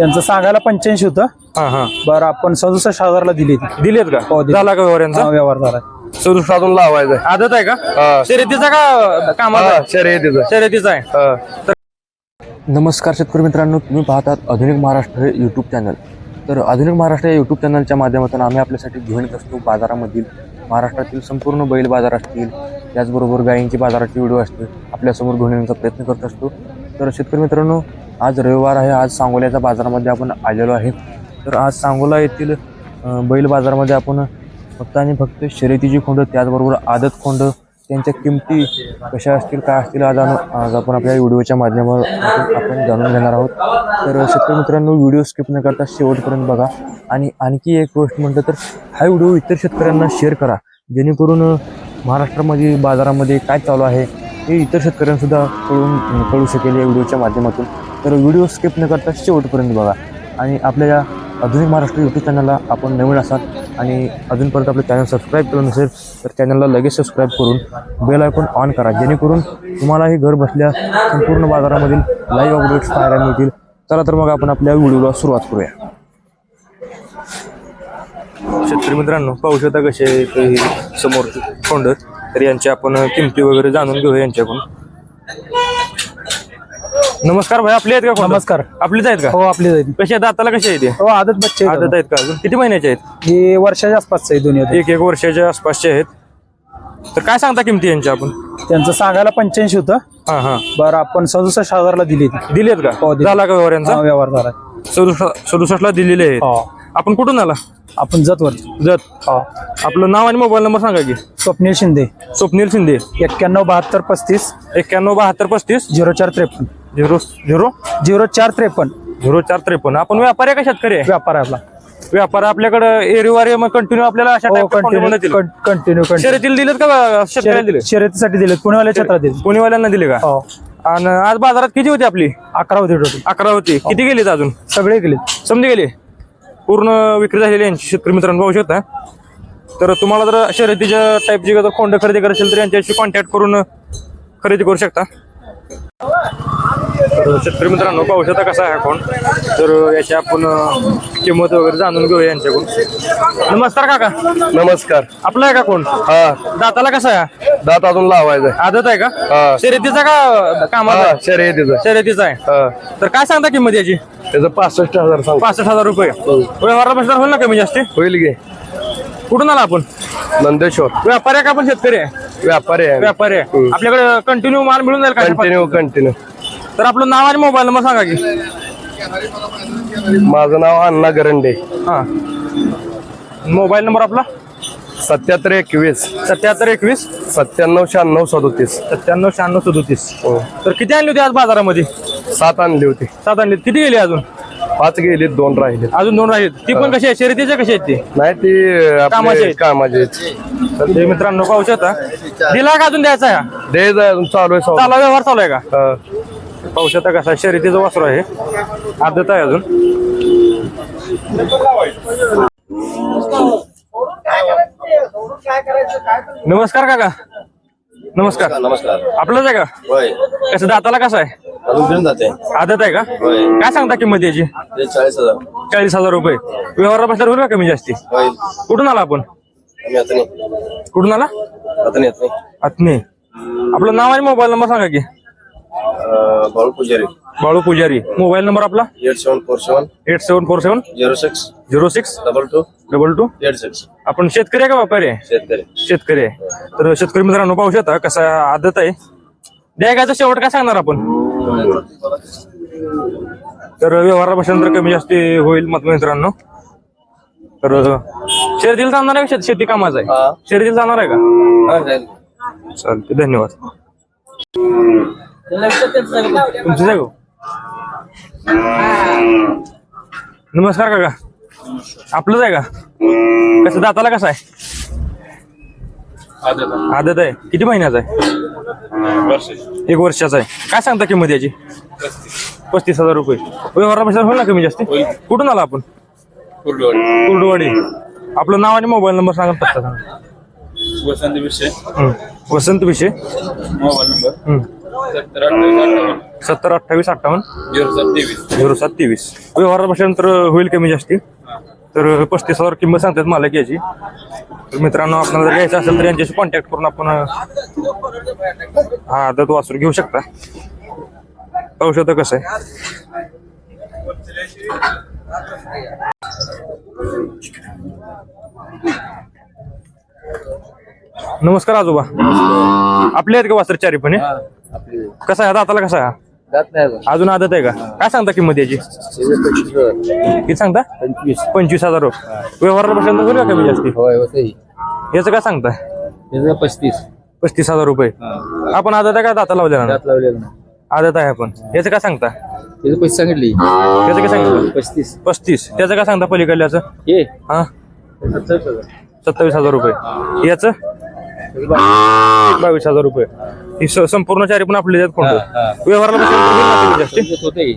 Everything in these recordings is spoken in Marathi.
त्यांचं सांगायला पंच्याऐंशी होतं. हा हा. बरं आपण सदुसष्ट हजारला दिली. ती. दिलेत का? हो, दिले. झाला का व्यवहार यांचा हा, व्यवहार झाला. लावायचं आदत आहे का? शर्यतीचा का कामाचा आहे? शर्यतीचं. शर्यतीचा आहे. नमस्कार शेतकरी मित्रांनो तुम्ही पाहतात आधुनिक महाराष्ट्र हे यूट्यूब चॅनल तर आधुनिक महाराष्ट्र या यूट्यूब चॅनलच्या माध्यमातून आम्ही आपल्यासाठी घेऊन येत असतो बाजारामधील महाराष्ट्रातील संपूर्ण बैल बाजार असतील. त्याचबरोबर गायींची बाजाराची व्हिडिओ असतील. आपल्यासमोर घेऊन येण्याचा प्रयत्न करत असतो. तर शेतकरी मित्रांनो आज रविवार आहे आज सांगोल्याच्या बाजारामध्ये आपण आलेलो आहे. तर आज सांगोला येथील बैल बाजारामध्ये आपण फक्त आणि फक्त शर्यतीची खोंड त्याचबरोबर आदत खोंड त्यांच्या किमती कशा असतील काय असतील आज आज आपण आपल्या व्हिडिओच्या माध्यमातून आपण जाणून घेणार आहोत. तर शेतकरी मित्रांनो व्हिडिओ स्किप न करता शेवटपर्यंत बघा. आणि आणखी एक गोष्ट म्हटलं तर हा व्हिडिओ इतर शेतकऱ्यांना शेअर करा. जेणेकरून महाराष्ट्रामध्ये बाजारामध्ये काय चालू आहे हे इतर शेतकऱ्यांसुद्धा कळून कळू शकेल या व्हिडिओच्या माध्यमातून. तर व्हिडिओ स्किप न करता शेवटपर्यंत बघा. आणि आपल्या या आधुनिक महाराष्ट्र यूट्यूब चॅनलला आपण नवीन असाल आणि अजूनपर्यंत आपलं चॅनल सबस्क्राईब केलं नसेल तर चॅनलला लगेच सबस्क्राईब करून बेल आयकॉन ऑन करा. जेणेकरून तुम्हालाही घर बसल्या संपूर्ण बाजारामधील लाईव्ह अपडेट्स पाहायला मिळतील. चला तर मग आपण आपल्या व्हिडिओला सुरुवात करूया. शेतकरी मित्रांनो पाहू शकता कसे हे समोर फोंडर तर यांची आपण किमती वगैरे जाणून घेऊया यांच्याकडून. नमस्कार भाई आपले आहेत का? नमस्कार. आपलीच आहेत का? हो आपली जाईल कसे आहेत? दाताला कसे आहेत हे? हो आदत बच्चे आहेत. आदत आहेत का अजून? किती महिन्याचे आहेत? हे वर्षाच्या आसपासचं आहे दोन्ही. एक एक वर्षाच्या आसपासचे आहेत. तर काय सांगता किमती यांच्या आपण? त्यांचं सांगायला पंच्याऐंशी होतं. हा हा. बरं आपण सदुसष्ट हजारला दिली ती. दिलेत का? हो. झाला का व्यवहार हा, यांचा व्यवहार झाला. सदुसष्ट ला दिलेले आहेत. हो. आपण कुठून आला? आपण जत वर जत. हो. आपलं नाव आणि मोबाईल नंबर सांगा की. स्वप्नील शिंदे. स्वप्नील शिंदे. एक्क्याण्णव बहात्तर पस्तीस. एक्क्याण्णव बहात्तर पस्तीस. झिरो चार त्रेपन्न. Zero zero? झिरो चार त्रेपन्न. झिरो चार त्रेपन्न. आपण व्यापारी आहे का शेतकरी आहे व्यापार आपला व्यापार आपल्याकडे एरिवारी मग कंटिन्यू आपल्याला अशा हो type चे. कंटिन्यू कंटिन्यू कंटिन्यू शर्यतीला दिलेत का शेतकऱ्याला दिले शर्यतीसाठी दिले पुणेवाल्या क्षेत्रात दिले पुणेवाल्यांना दिले का? हो. आणि आज बाजारात किती होती आपली? अकरा होते टोटल अकरा होती. किती गेलीत अजून? सगळे गेले. समजे गेले. पूर्ण विक्री झालेली यांची शेतकरी मित्रांनो पाहू शकता. तर तुम्हाला जर शर्यतीच्या टाईपची जर खोंड खरेदी करायची असेल तर यांच्याशी कॉन्टॅक्ट करून खरेदी करू शकता. तर शेतकरी मित्रांनो पाहू शकता कसा आहे हा फोन तर याची आपण किंमत वगैरे जाणून घेऊया यांच्याकडून. नमस्कार काका. नमस्कार. आपला आहे का कोण? हा. दाताला कसा आहे? दात अजून लावायचं आदत आहे का? हा. शर्यतीचा का हा आहे? शर्यतीचं. शर्यतीचा आहे. हा. तर काय सांगता किंमत याची? त्याचं पासष्ट हजार सांग पासष्ट हजार रुपये. व्यवहारला बसणार होईल ना कमी जास्ती? होईल गे कुठून आला आपण? नंदेश्वर. व्यापारी आहे का आपण शेतकरी आहे? व्यापारी आहे. व्यापारी आहे. आपल्याकडे कंटिन्यू माल मिळून जाईल का? कंटिन्यू कंटिन्यू तर आपलं नाव आणि मोबाईल नंबर सांगा की. माझं नाव अण्णा गरंडे. हा. मोबाईल नंबर आपला? सत्याहत्तर एकवीस. सत्याहत्तर एकवीस? सत्त्याण्णव शहाण्णव सदोतीस. सत्त्याण्णव शहाण्णव सदोतीस. हो. तर किती आणली होती आज बाजारामध्ये? सात आणली होती. सात आणली. किती गेली अजून? पाच गेली दोन राहिले. अजून दोन राहिले ती पण कशी आहे? शर्यतीच्या कशी आहेत ती? नाही ती कामाची आपले आहेत. कामाची आहेत. तर ते मित्रांनो पाहू शकता. दिला का अजून द्यायचा आहे? दे जा, अजून चालू आहे सौदा. चालू व्यवहार चालू आहे का? हा. पाहू शकता कसा शर्यतीचं वासरू आहे. आदत आहे अजून. नमस्कार काका. नमस्कार. नमस्कार आपलंच आहे का? होय. कसं दाताला कसं आहे? अजून फिरून जाते. आदत आहे का? होय. काय सांगता किंमत याची? ते चाळीस हजार. चाळीस हजार रुपये. व्यवहाराला बसल्यावर होईल का कमी जास्ती? होईल कुठून आला आपण? आम्ही आता नाही कुठून आला? आता नाही येत नाही आपलं नाव आणि मोबाईल नंबर सांगा की. बाळू पुजारी. बाळू पुजारी. मोबाईल नंबर आपला? Eight seven four seven. Eight seven four seven. Zero six. Zero six. Double two. Double two. Eight six. आपण शेतकरी आहे का व्यापारी आहे? शेतकरी. शेतकरी आहे. तर शेतकरी मित्रांनो पाहू शकता कसा आदत आहे. द्यायचा शेवट काय सांगणार आपण? तर व्यवहारा बसल्यानंतर कमी जास्ती होईल मत मित्रांनो. तर शेतीला जाणार आहे का शेत- शेती कामाचं आहे. शेतीला जाणार आहे का. चालते धन्यवाद. तुमचं जागो नमस्कार काका. आपलंच आहे का? कसं दाताला कसं आहे? आदत आहे. किती महिन्याचा आहे? एक वर्षाचा आहे. काय सांगता किंमत याची? पस्तीस हजार रुपये. व्यवहार पैसा होईल ना कमी जास्त? कुठून आला आपण? कुर्डवाडी. आपलं नाव आणि मोबाईल नंबर सांगा पत्ता सांगा. वसंत विषय. हं. वसंत विषय. Mobile number. हं. सत्तर अठ्ठावीस अठ्ठावन्न. झिरो सात तेवीस. झिरो सात तेवीस व्यवहार बसल्यानंतर होईल कमी जास्ती. तर पस्तीस हजार किंमत सांगतात मालक याची. तर मित्रांनो आपल्याला जर घ्यायचं असेल तर यांच्याशी कॉन्टॅक्ट करून आपण हा आदत वासरू घेऊ शकता. पाहू शकता कसं आहे. नमस्कार आजोबा. आपले आहेत का वासर चारी पण हे? कसा आहे? दाताला कसा आहे? हा? अजून. आदत आहे का? काय सांगता किंमत याची? किती सांगता? पंचवीस. हजार रुपये. व्यवहाराला बसल्यानंतर होईल का कमी जास्ती? होय होते याचं काय सांगता त्याचं पस्तीस. पस्तीस हजार रुपये. आपण आदत आहे का दाता लावलेला ना? लावलेलं नाही. आदत आहे आपण. याचं काय सांगता त्याचं पैसे सांगितले. त्याचं काय सांगितलं? पस्तीस. पस्तीस. त्याचं काय सांगता पलीकडल्याचं हे. हा? सत्तावीस हजार. सत्तावीस हजार रुपये. याचं? बावीस हजार रुपये. ही स- संपूर्ण चारी पण आपले आहेत कोण व्यवहाराला बसल्यानंतर होईल ना कमी जास्ती. होते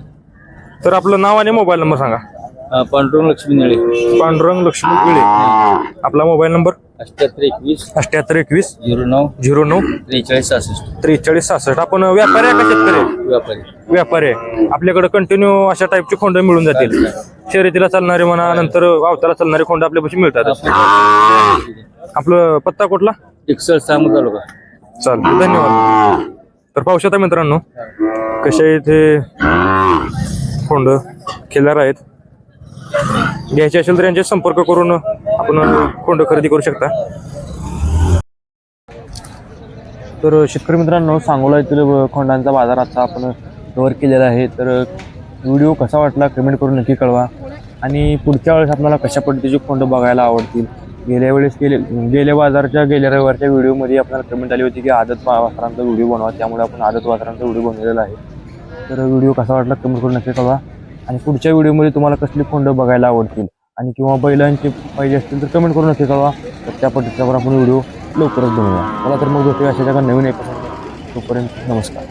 तर आपलं नाव आणि मोबाईल नंबर सांगा. पांडुरंग लक्ष्मी निळे. पांडुरंग लक्ष्मण पिळे आपला मोबाईल नंबर? अठ्याहत्तर एकवीस. अठ्याहत्तर एकवीस. झिरो नऊ. झिरो नऊ. त्रेचाळीस सहासष्ट. त्रेचाळीस सहासष्ट. आपण व्यापारी आहे का शेतकरी आहे? व्यापारी. व्यापारी आहे. आपल्याकडे कंटिन्यू अशा टाईपची खोंड मिळून जातील. शर्यतीला चालणारे म्हणा नंतर वावताला चालणारे खोंड आपल्यापाशी मिळतात. आपलं पत्ता कुठला? एकसठ सहा तालुका. चालतं धन्यवाद. तर पाहू शकता मित्रांनो कसे इथे खोंड खिल्लार आहेत. घ्यायचे असेल तर यांचे संपर्क करून आपण खोंड खरेदी करू शकता. तर शेतकरी मित्रांनो सांगोला येथील खोंडांचा बाजार आता आपण कव्हर केलेला आहे. तर व्हिडिओ कसा वाटला कमेंट करून नक्की कळवा. आणि पुढच्या वेळेस आपल्याला कशा पद्धतीचे खोंड बघायला आवडतील गेल्या वेळेस गेले गेल्या बाजारच्या गेल्या रविवारच्या व्हिडिओमध्ये आपल्याला कमेंट आली होती की आदत वासरांचा व्हिडिओ बनवा. त्यामुळे आपण आदत वासरांचा व्हिडिओ बनवलेला आहे. तर व्हिडिओ कसा वाटला कमेंट करून नक्की कळवा. आणि पुढच्या व्हिडिओमध्ये तुम्हाला कसली खोंड बघायला आवडतील आणि किंवा बैलांचे पाहिजे असतील तर कमेंट करून नक्की कळवा. तर त्या पद्धतीचा आपण व्हिडिओ लवकरच बनवूया. मला तर मग भेटूया अशा जागा नवीन एपिसोड तोपर्यंत नमस्कार.